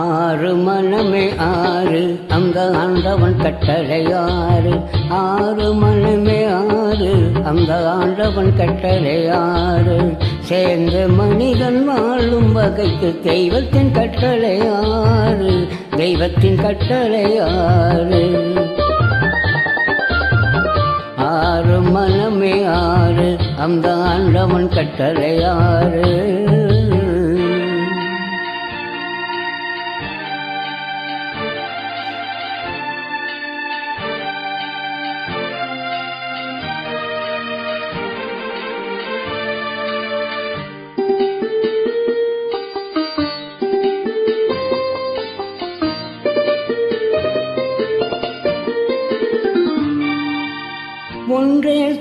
ஆறு மனமே ஆறு அந்த ஆண்டவன் கட்டளை ஆறு ஆறு மனமே அந்த ஆண்டவன் கட்டளையாறு ஆறு. சேர்ந்து மனிதன் வாழும் வகைக்கு தெய்வத்தின் கட்டளையாறு தெய்வத்தின் கட்டளையாறு ஆறு. மனமே ஆறு. அந்த ஆண்டவன் கட்டளையாறு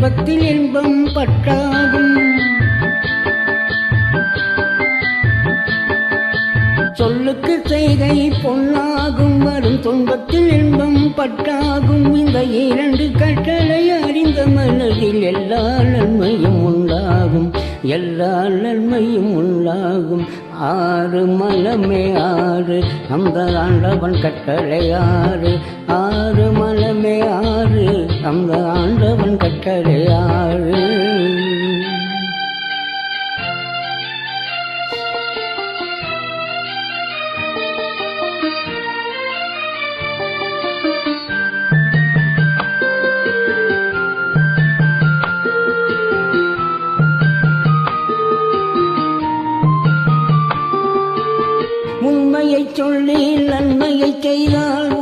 துன்பத்தில் இன்பம் பட்டாகும் சொல்லுக்கு செய்கை பொன்னாகும் வரும் துன்பத்தில் இன்பம் பட்டாகும் இந்த இரண்டு கட்டளை அறிந்த மனதில் எல்லா நன்மையும் உண்டாகும். எல்லா நன்மையும் உண்டாகும். ஆறு மலமே ஆறு அந்த ஆண்டவன் கட்டளை ஆறு. ஆறு மலமே ஆறு அந்த ஆண்டவன் கட்டளை உண்மையை சொல்லி நன்மையை செய்தால்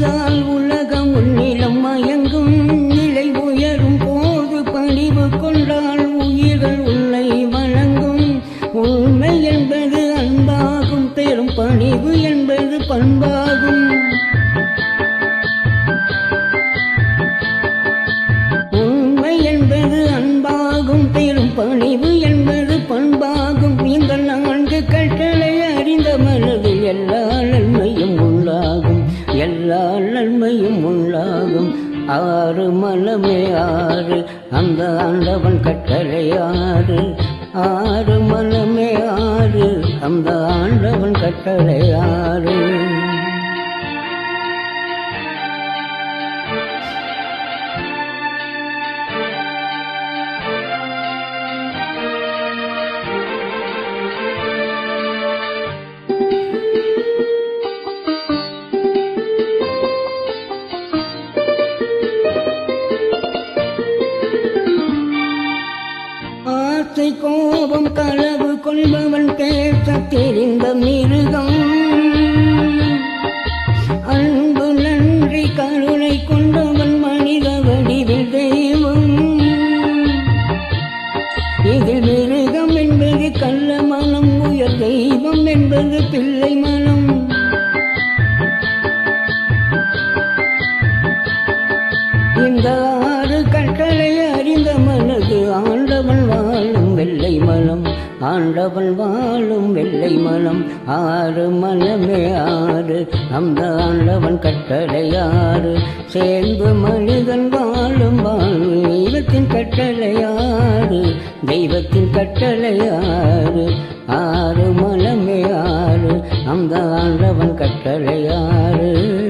நன்மையை செய்தால் உலகம் உன்னிடம் மயங்கும். நிலை உயரும் போது பணிவு கொண்டால் உயிர்கள் உன்னை வழங்கும் உண்மை என்பது அன்பாகும் பெரும் பணிவு என்பது பண்பாகும். உண்மை என்பது அன்பாகும் பெரும் பணிவு என்பது பண்பாகும். நீங்கள் நான்கு கட்டளை அறிந்த மனதில் எல்லா நன்மையும் எல்லா நன்மையும் உள்ளாகும் ஆறு மனமே ஆறு அந்த ஆண்டவன் கட்டளை ஆறு. ஆறு மனமே ஆறு அந்த ஆண்டவன் கட்டளை ஆறு. ஆசை கோபம் களவு கொள்பவன் பேச தெரிந்த மிருகம். அன்பு நன்றி கருணை கொண்டவன் மனித வடிவில் தெய்வம். இதில் மிருகம் என்பது கள்ள மனம் உயர் தெய்வம் என்பது பிள்ளை மனம். இந்த ஆறு கட்டளை அறிந்த மனது ஆண்டவன் வாழும். வெள்ளை மலம் ஆண்டவன் வாழும் வெள்ளை மலம். ஆறு மனமே ஆறு அந்த ஆண்டவன் கட்டளை ஆறு. சேர்ந்து மனிதன் வாழும் வாழ்வு தெய்வத்தின் கட்டளை ஆறு. தெய்வத்தின் கட்டளை ஆறு. ஆறு மனமே ஆறு அந்த ஆண்டவன் கட்டளை ஆறு.